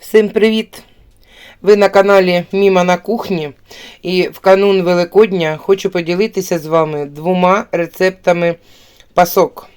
Всім привіт! Ви на каналі Міма на кухні. І в канун Великодня хочу поділитися з вами двома рецептами пасок.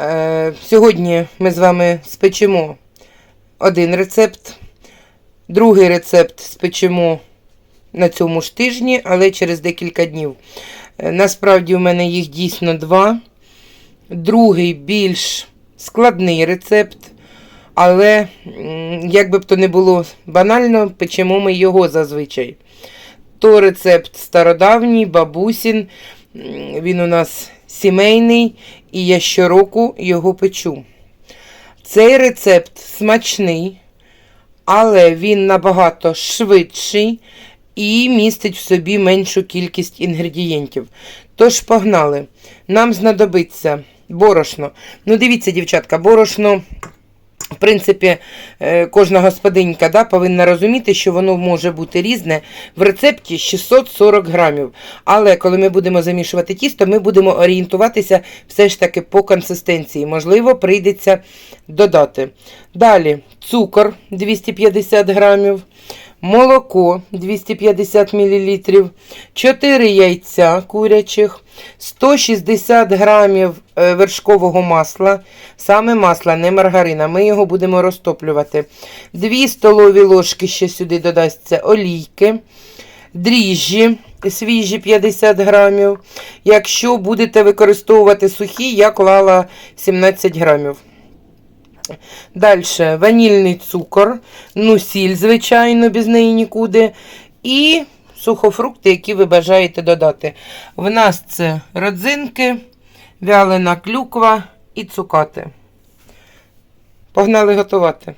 Е, сьогодні ми з вами спечемо один рецепт, другий рецепт спечемо на цьому ж тижні, але через декілька днів. Е, насправді, у мене їх дійсно два. Другий більш складний рецепт. Але, як би б то не було банально, печемо ми його зазвичай. То рецепт стародавній, бабусін. Він у нас сімейний, і я щороку його печу. Цей рецепт смачний, але він набагато швидший і містить в собі меншу кількість інгредієнтів. Тож погнали. Нам знадобиться борошно. Ну, дивіться, дівчатка, борошно. В принципі, е, кожна господинька да, повинна розуміти, що воно може бути різне. В рецепті 640 грамів. Але коли ми будемо замішувати тісто, ми будемо орієнтуватися все ж таки по консистенції. Можливо, прийдеться додати. Далі цукор 250 грамів, молоко 250 мл, 4 яйця курячих, 160 грамів е, вершкового масла, саме масла, не маргарина. Ми його будемо розтоплювати. 2 столові ложки ще сюди додасться олійки, дріжджі свіжі 50 грамів. Якщо будете використовувати сухі, я клала 17 грамів. Далі ванільний цукор, ну сіль, звичайно, без неї нікуди. І сухофрукти, які ви бажаєте додати. В нас це родзинки, вялена клюква і цукати. Погнали готувати.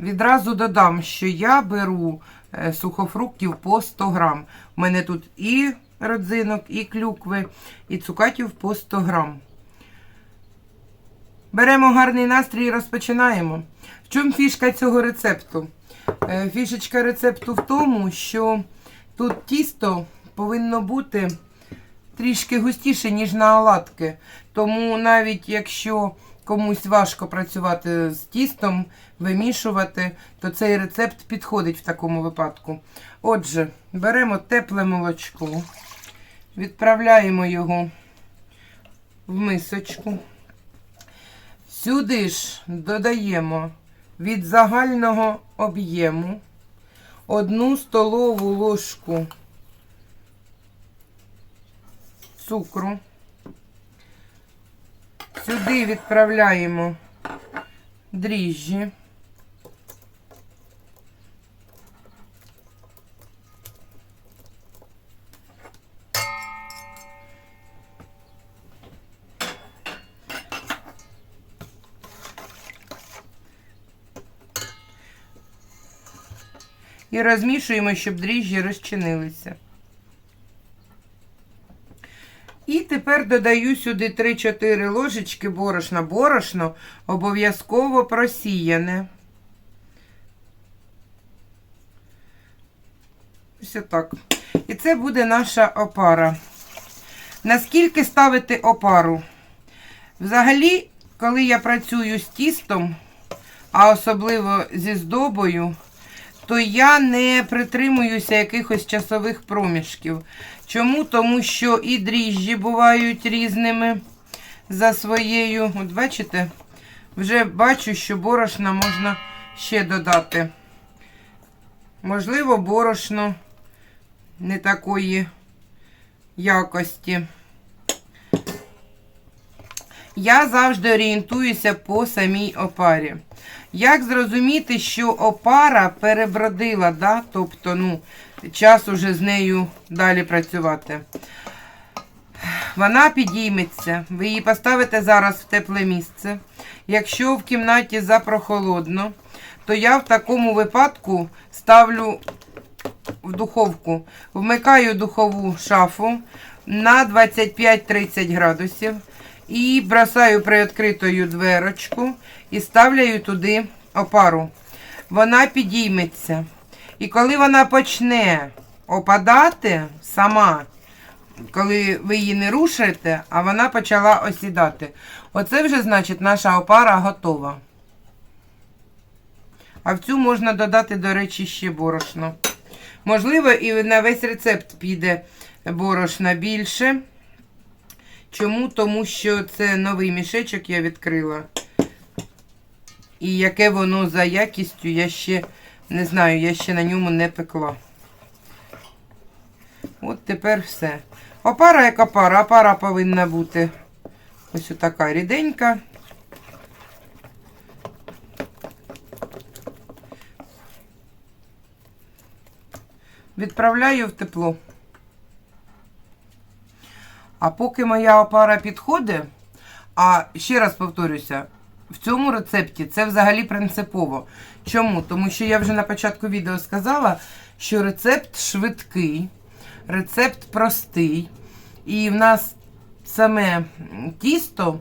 Відразу додам, що я беру е, сухофруктів по 100 грам. У мене тут і родзинок, і клюкви, і цукатів по 100 грам. Беремо гарний настрій і розпочинаємо. В чому фішка цього рецепту? Е, Фішечка рецепту в тому, що тут тісто повинно бути трішки густіше, ніж на оладки. Тому навіть якщо комусь важко працювати з тістом, вимішувати, то цей рецепт підходить в такому випадку. Отже, беремо тепле молочко, відправляємо його в мисочку. Сюди ж додаємо від загального об'єму одну столову ложку цукру. Сюди відправляємо дріжджі. І розмішуємо, щоб дріжджі розчинилися. І тепер додаю сюди 3-4 ложечки борошна. Борошно обов'язково просіяне. Ось отак. І це буде наша опара. Наскільки ставити опару? Взагалі, коли я працюю з тістом, а особливо зі здобою, то я не притримуюся якихось часових проміжків. Чому? Тому що і дріжджі бувають різними за своєю. От бачите, вже бачу, що борошна можна ще додати. Можливо, борошно не такої якості. Я завжди орієнтуюся по самій опарі. Як зрозуміти, що опара перебродила, да? тобто, ну, час уже з нею далі працювати. Вона підійметься. Ви її поставите зараз в тепле місце. Якщо в кімнаті запрохолодно, то я в такому випадку ставлю в духовку. Вмикаю духову шафу на 25-30 градусів. І бросаю приоткритою дверочку і ставляю туди опару. Вона підійметься. І коли вона почне опадати сама, коли ви її не рушите, а вона почала осідати, оце вже значить наша опара готова. А в цю можна додати, до речі, ще борошно. Можливо, і на весь рецепт піде борошна більше. Чому? Тому що це новий мішечок я відкрила. І яке воно за якістю, я ще не знаю, я ще на ньому не пекла. От тепер все. Опара як опара, опара повинна бути ось така ріденька. Відправляю в тепло. А поки моя опара підходить, а ще раз повторюся, в цьому рецепті це взагалі принципово. Чому? Тому що я вже на початку відео сказала, що рецепт швидкий, рецепт простий, і в нас саме тісто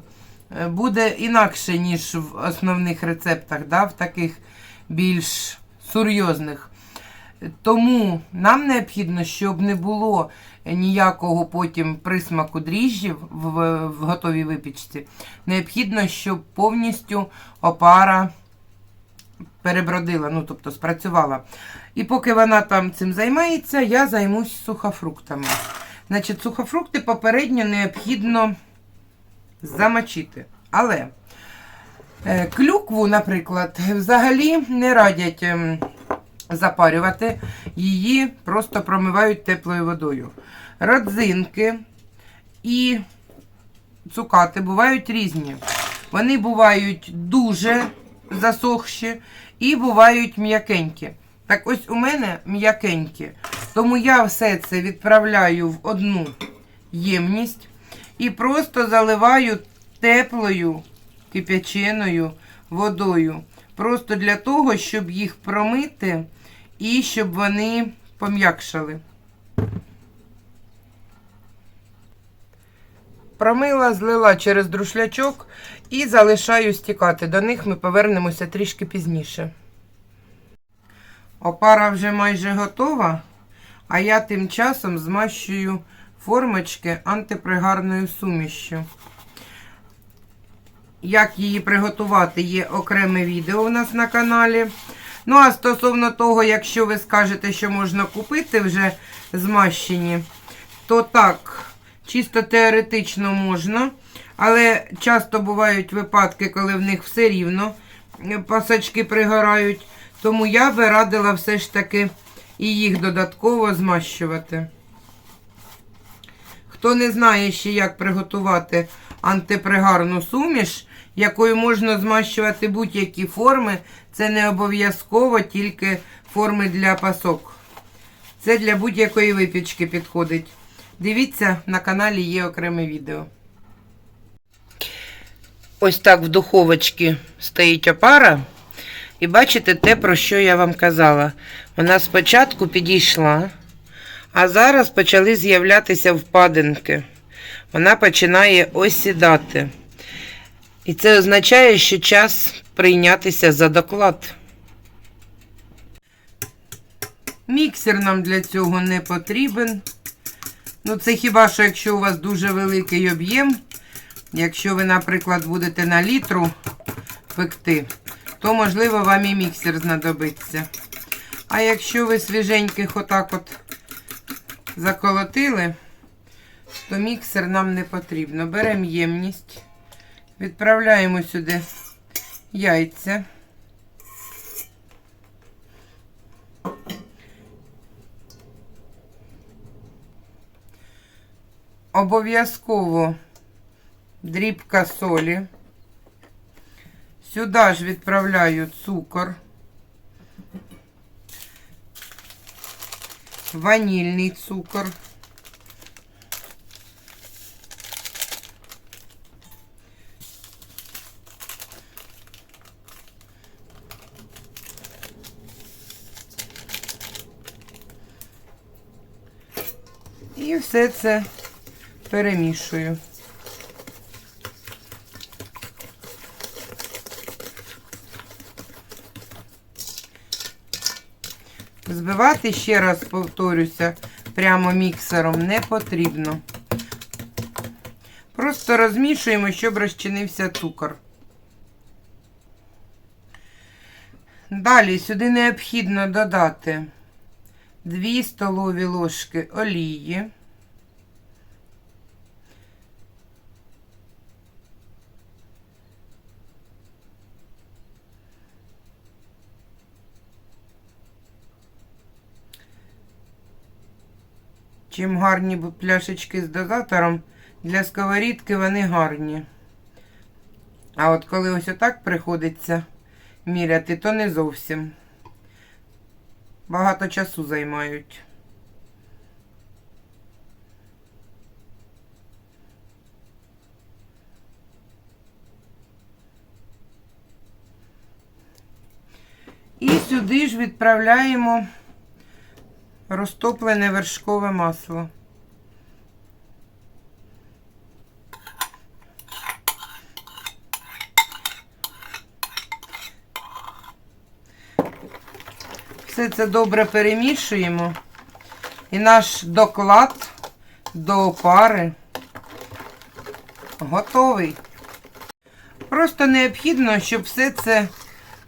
е, буде інакше, ніж в основних рецептах, да, в таких більш серйозних. Тому нам необхідно, щоб не було ніякого потім присмаку дріжджів в, в готовій випічці. Необхідно, щоб повністю опара перебродила, ну тобто спрацювала. І поки вона там цим займається, я займусь сухофруктами. Значить, сухофрукти попередньо необхідно замочити. Але е, клюкву, наприклад, взагалі не радять. Запарювати, її просто промивають теплою водою. Родзинки і цукати бувають різні. Вони бувають дуже засохші і бувають м'якенькі. Так ось у мене м'якенькі. Тому я все це відправляю в одну ємність і просто заливаю теплою кип'яченою водою. Просто для того, щоб їх промити і щоб вони пом'якшали. Промила, злила через друшлячок і залишаю стікати. До них ми повернемося трішки пізніше. Опара вже майже готова, а я тим часом змащую формочки антипригарною сумішю. Як її приготувати, є окреме відео у нас на каналі. Ну, а стосовно того, якщо ви скажете, що можна купити вже змащені, то так, чисто теоретично можна. Але часто бувають випадки, коли в них все рівно пасачки пригорають. Тому я би радила все ж таки і їх додатково змащувати. Хто не знає ще, як приготувати антипригарну суміш, якою можна змащувати будь-які форми, це не обов'язково тільки форми для пасок. Це для будь-якої випічки підходить. Дивіться, на каналі є окреме відео. Ось так в духовочці стоїть опара. І бачите те, про що я вам казала. Вона спочатку підійшла, а зараз почали з'являтися впадинки. Вона починає осідати. І це означає, що час прийнятися за доклад. Міксер нам для цього не потрібен. Ну, це хіба що, якщо у вас дуже великий об'єм, якщо ви, наприклад, будете на літру пекти, то, можливо, вам і міксер знадобиться. А якщо ви свіженьких отак от заколотили, то міксер нам не потрібно. Беремо ємність, відправляємо сюди яйця. Обов'язково дрібка солі. Сюди ж відправляю цукор, ванільний цукор. І все це перемішую. Збивати, ще раз повторюся, прямо міксером не потрібно. Просто розмішуємо, щоб розчинився цукор. Далі сюди необхідно додати 2 столові ложки олії. Чим гарні пляшечки з дозатором, для сковорідки вони гарні. А от коли ось отак приходиться міряти, то не зовсім. Багато часу займають. І сюди ж відправляємо розтоплене вершкове масло. Все це добре перемішуємо. І наш доклад до опари готовий. Просто необхідно, щоб все це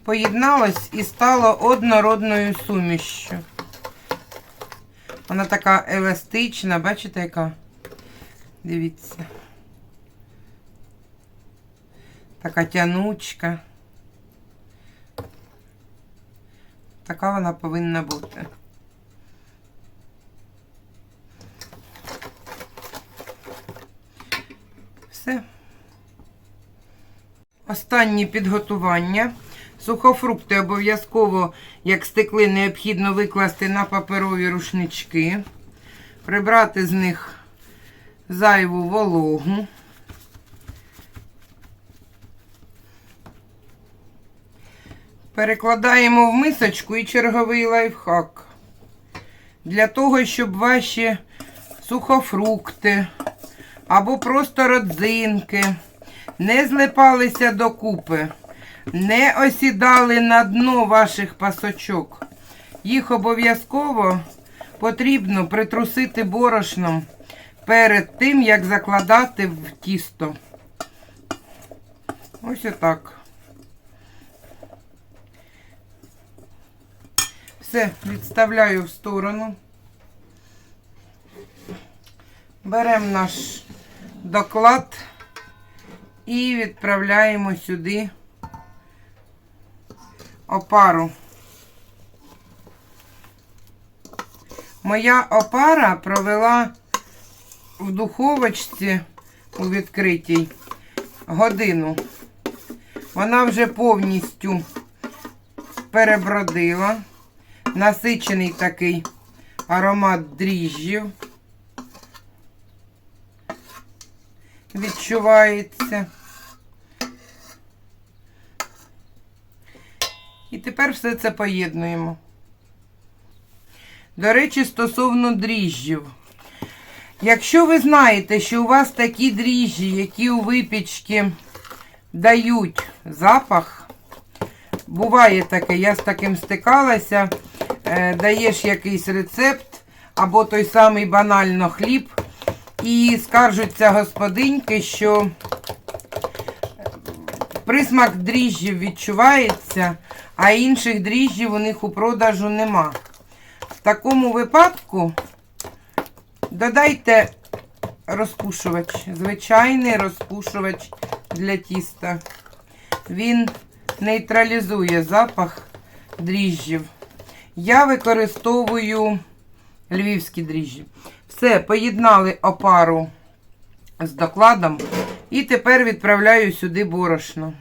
поєдналось і стало однородною сумішчю. Вона така еластична, бачите, яка? Дивіться. Така тянучка. Така вона повинна бути. Все. Останнє підготування. Сухофрукти обов'язково, як стекли, необхідно викласти на паперові рушнички, прибрати з них зайву вологу. Перекладаємо в мисочку і черговий лайфхак. Для того, щоб ваші сухофрукти або просто родзинки не злипалися докупи, не осідали на дно ваших пасочок. Їх обов'язково потрібно притрусити борошном перед тим, як закладати в тісто. Ось отак. Все, відставляю в сторону. Беремо наш доклад і відправляємо сюди опару. Моя опара провела в духовочці у відкритій годину. Вона вже повністю перебродила. Насичений такий аромат дріжджів. Відчувається. Тепер все це поєднуємо. До речі, стосовно дріжджів. Якщо ви знаєте, що у вас такі дріжджі, які у випічці дають запах, буває таке, я з таким стикалася, е, даєш якийсь рецепт, або той самий банально хліб, і скаржуться господиньки, що присмак дріжджів відчувається, а інших дріжджів у них у продажу нема. В такому випадку додайте розпушувач, звичайний розпушувач для тіста. Він нейтралізує запах дріжджів. Я використовую львівські дріжджі. Все, поєднали опару з докладом. І тепер відправляю сюди борошно.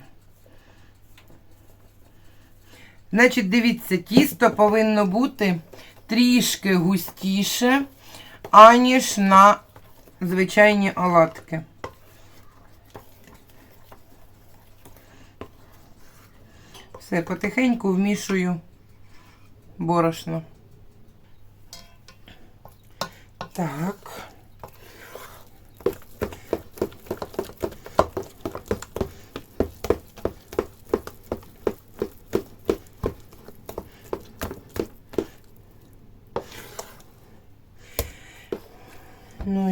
Значить, дивіться, тісто повинно бути трішки густіше, аніж на звичайні оладки. Все, потихеньку вмішую борошно. Так.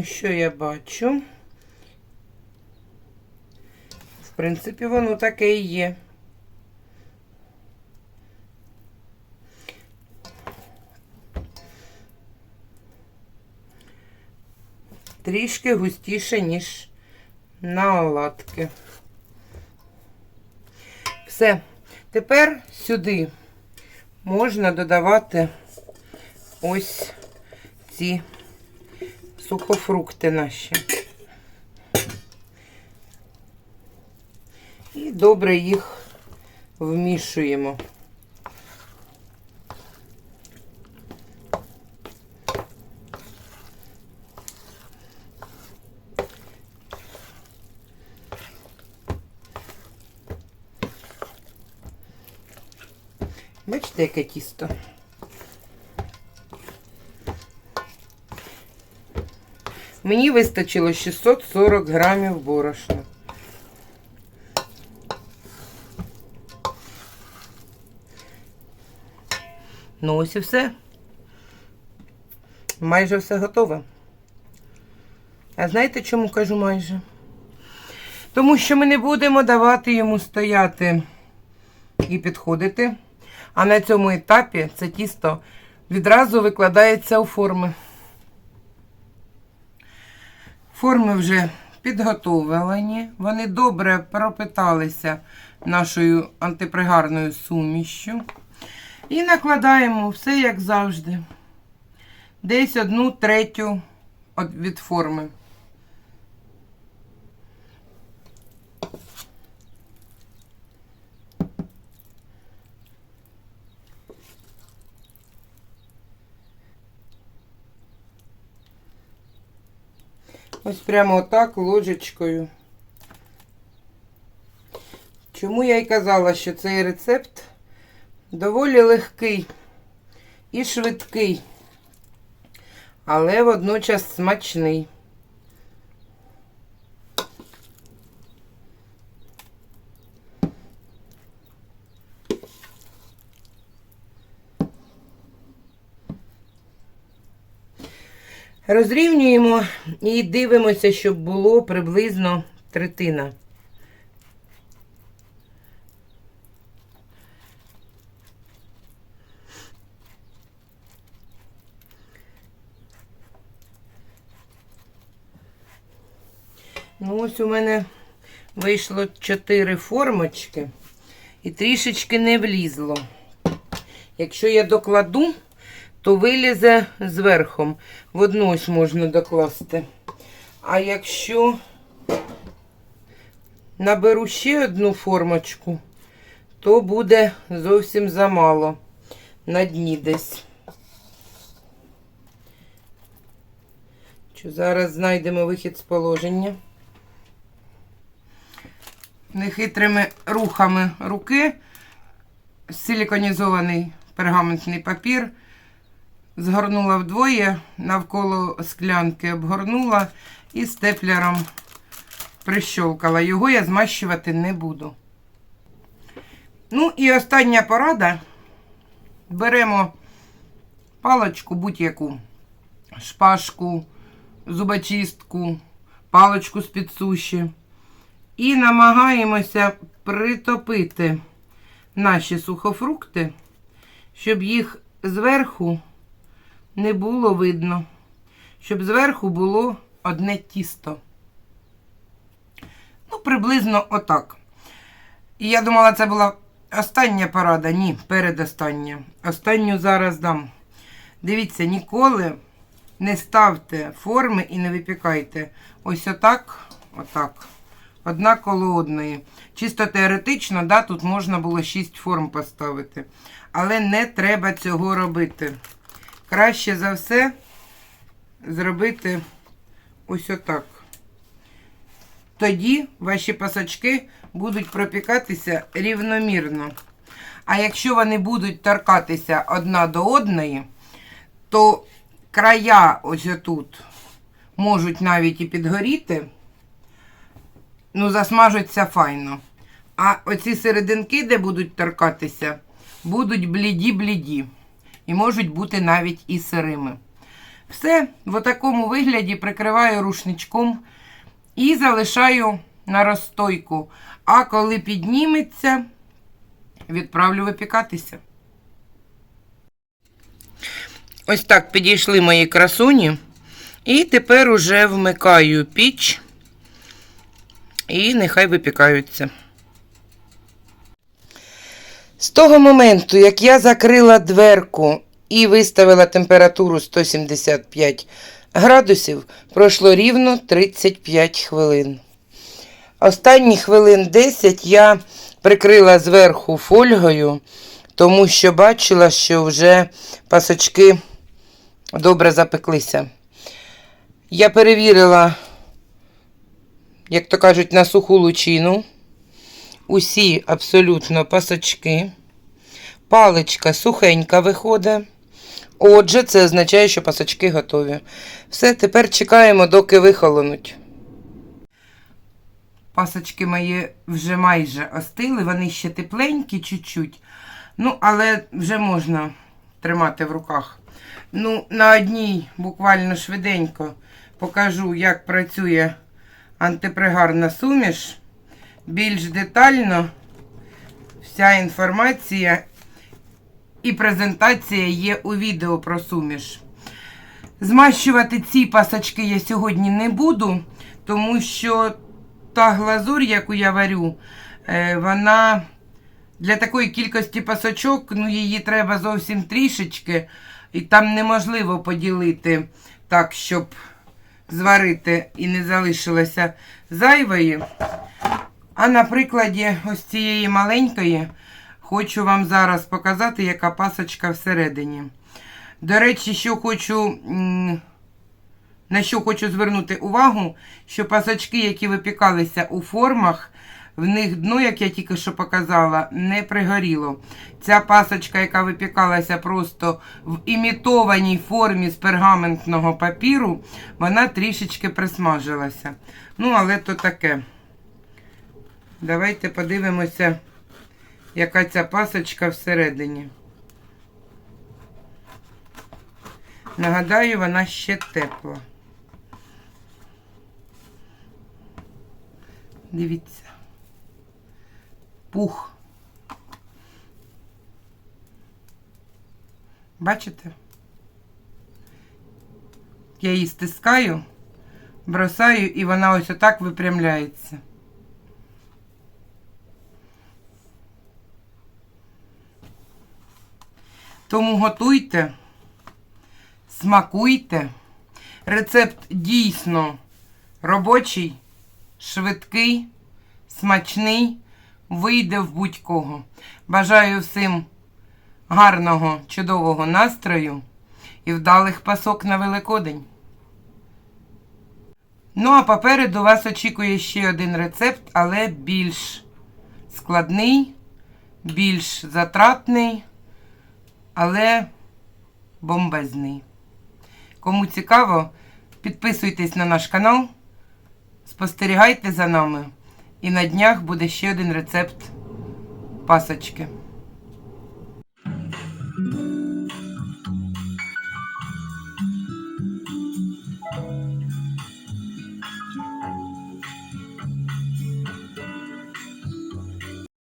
що я бачу? В принципі, воно таке і є. Трішки густіше, ніж на оладки. Все. Тепер сюди можна додавати ось ці сухофрукти наші. І добре їх вмішуємо. Бачите, яке тісто? Мені вистачило 640 грамів борошна. Ну ось і все. Майже все готове. А знаєте, чому кажу майже? Тому що ми не будемо давати йому стояти і підходити. А на цьому етапі це тісто відразу викладається у форми. Форми вже підготовлені, вони добре пропиталися нашою антипригарною сумішю. І накладаємо все як завжди. Десь одну третю від форми. Ось прямо отак ложечкою. Чому я й казала, що цей рецепт доволі легкий і швидкий, але водночас смачний. Розрівнюємо і дивимося, щоб було приблизно третина. Ну, ось у мене вийшло 4 формочки і трішечки не влізло. Якщо я докладу, то вилізе зверху. Ось можна докласти. А якщо наберу ще одну формочку, то буде зовсім замало на дні десь. Що зараз знайдемо вихід з положення. Нехитрими рухами руки силіконізований пергаментний папір. Згорнула вдвоє навколо склянки, обгорнула і степлером прищолкала. Його я змащувати не буду. Ну і остання порада. Беремо паличку будь-яку, шпажку, зубочистку, паличку з-під суші. І намагаємося притопити наші сухофрукти, щоб їх зверху не було видно, щоб зверху було одне тісто. Ну, приблизно отак. І я думала, це була остання порада. Ні, передостання. Останню зараз дам. Дивіться, ніколи не ставте форми і не випікайте. Ось отак, отак. Одна коло одної. Чисто теоретично, да, тут можна було 6 форм поставити. Але не треба цього робити. Краще за все зробити ось отак. Тоді ваші пасочки будуть пропікатися рівномірно. А якщо вони будуть торкатися одна до одної, то края ось тут можуть навіть і підгоріти, ну, засмажуться файно. А оці серединки, де будуть торкатися, будуть бліді-бліді. І можуть бути навіть і сирими. Все в такому вигляді прикриваю рушничком і залишаю на розстойку. А коли підніметься, відправлю випікатися. Ось так підійшли мої красуні. І тепер уже вмикаю піч. І нехай випікаються. З того моменту, як я закрила дверку і виставила температуру 175 градусів, пройшло рівно 35 хвилин. Останні хвилин 10 я прикрила зверху фольгою, тому що бачила, що вже пасочки добре запеклися. Я перевірила, як то кажуть, на суху лучину. Усі абсолютно пасочки. Паличка сухенька виходить. Отже, це означає, що пасочки готові. Все, тепер чекаємо, доки вихолонуть. Пасочки мої вже майже остили, вони ще тепленькі чуть-чуть. Ну, але вже можна тримати в руках. Ну, на одній буквально швиденько покажу, як працює антипригарна суміш. Більш детально вся інформація і презентація є у відео про суміш. Змащувати ці пасочки я сьогодні не буду, тому що та глазурь, яку я варю, е, вона для такої кількості пасочок, ну її треба зовсім трішечки, і там неможливо поділити так, щоб зварити і не залишилося зайвої. А на прикладі ось цієї маленької хочу вам зараз показати, яка пасочка всередині. До речі, що хочу, на що хочу звернути увагу, що пасочки, які випікалися у формах, в них дно, як я тільки що показала, не пригоріло. Ця пасочка, яка випікалася просто в імітованій формі з пергаментного папіру, вона трішечки присмажилася. Ну, але то таке. Давайте подивимося, яка ця пасочка всередині. Нагадаю, вона ще тепла. Дивіться. Пух. Бачите? Я її стискаю, бросаю, і вона ось отак випрямляється. Тому готуйте, смакуйте. Рецепт дійсно робочий, швидкий, смачний, вийде в будь-кого. Бажаю всім гарного, чудового настрою і вдалих пасок на Великодень. Ну, а попереду вас очікує ще один рецепт, але більш складний, більш затратний але бомбезний. Кому цікаво, підписуйтесь на наш канал, спостерігайте за нами. І на днях буде ще один рецепт пасочки.